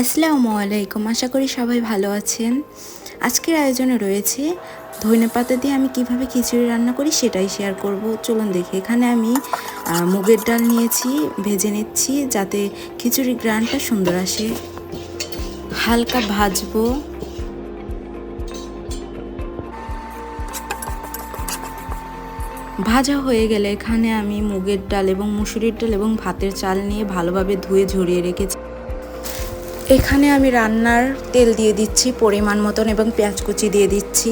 আসসালামু আলাইকুম, আশা করি সবাই ভালো আছেন। আজকের আয়োজনে রয়েছে ধনে পাতা দিয়ে আমি কীভাবে খিচুড়ি রান্না করি সেটাই শেয়ার করব। চলুন দেখি, এখানে আমি মুগের ডাল নিয়েছি, ভেজে নিচ্ছি যাতে খিচুড়ির গ্রানটা সুন্দর আসে। হালকা ভাজবো। ভাজা হয়ে গেলে এখানে আমি মুগের ডাল এবং মুসুরির ডাল এবং ভাতের চাল নিয়ে ভালোভাবে ধুয়ে ঝরিয়ে রেখেছি। এখানে আমি রান্নার তেল দিয়ে দিচ্ছি, পরিমাণ মতন এবং পেঁয়াজ কুচি দিয়ে দিচ্ছি।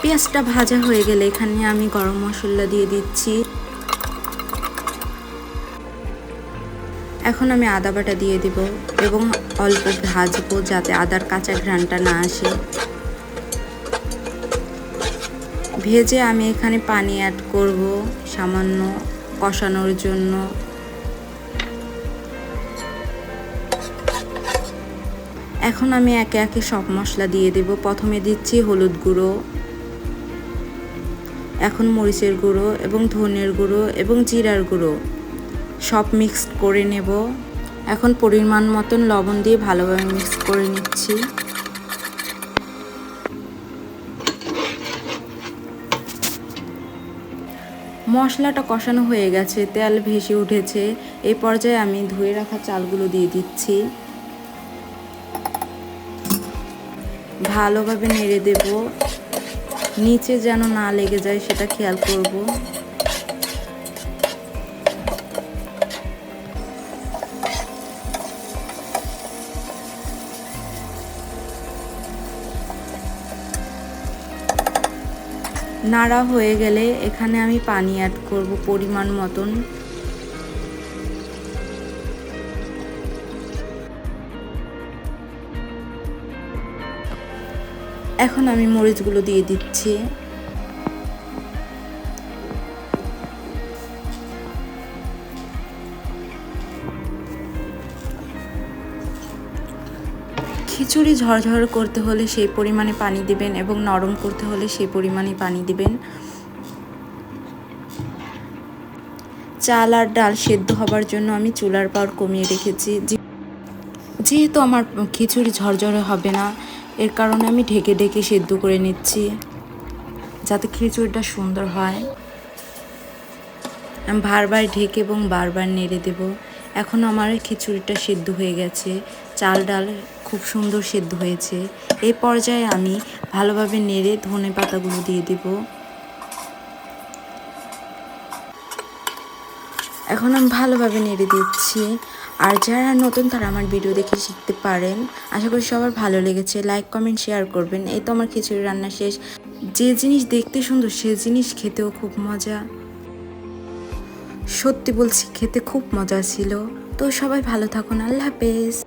পেঁয়াজটা ভাজা হয়ে গেলে এখানে আমি গরম মশলা দিয়ে দিচ্ছি। এখন আমি আদা বাটা দিয়ে দিব এবং অল্প ভাজবো যাতে আদার কাঁচা ঘ্রাণটা না আসে। ভেজে আমি এখানে পানি অ্যাড করব সামান্য কষানোর জন্য। এখন আমি একে একে সব মশলা দিয়ে দেব। প্রথমে দিচ্ছি হলুদ গুঁড়ো, এখন মরিচের গুঁড়ো এবং ধনের গুঁড়ো এবং জিরার গুঁড়ো। সব মিক্স করে নেব। এখন পরিমাণ মতন লবণ দিয়ে ভালোভাবে মিক্স করে নিচ্ছি। মশলাটা কষানো হয়ে গেছে, তেল ভেসে উঠেছে। এই পর্যায়ে আমি ধুয়ে রাখা চালগুলো দিয়ে দিচ্ছি। ভালোভাবে নেড়ে দেব। নিচে যেন না লেগে যায় সেটা খেয়াল করব। নাড়া হয়ে গেলে এখানে আমি পানি অ্যাড করব পরিমাণ মতন। এখন আমি মরিচগুলো দিয়ে দিচ্ছি। খিচুড়ি ঝরঝর করতে হলে সেই পরিমাণে পানি দিবেন এবং নরম করতে হলে সেই পরিমাণে পানি দিবেন। চাল আর ডাল সেদ্ধ হবার জন্য আমি চুলার পাওয়ার কমিয়ে রেখেছি। যেহেতু আমার খিচুড়ি ঝরঝরে হবে না এর কারণে আমি ঢেকে ঢেকে সেদ্ধ করে নিচ্ছি, যাতে খিচুড়িটা সুন্দর হয়। আমি বারবার ঢেকে এবং বারবার নেড়ে দেব। এখন আমার খিচুড়িটা সেদ্ধ হয়ে গেছে, চাল ডাল খুব সুন্দর সেদ্ধ হয়েছে। এই পর্যায়ে আমি ভালোভাবে নেড়ে ধনে পাতাগুলো দিয়ে দেব। এখন আমি ভালোভাবে নেড়ে দিচ্ছি। আর যারা নতুন, তারা আমার ভিডিও দেখে শিখতে পারেন। আশা করি সবার ভালো লেগেছে। লাইক কমেন্ট শেয়ার করবেন। এই তো আমার খিচুড়ি রান্না শেষ। যে জিনিস দেখতে সুন্দর, সে জিনিস খেতেও খুব মজা। সত্যি বলছি, খেতে খুব মজা ছিল। তো সবাই ভালো থাকুন। আল্লাহ হাফেজ।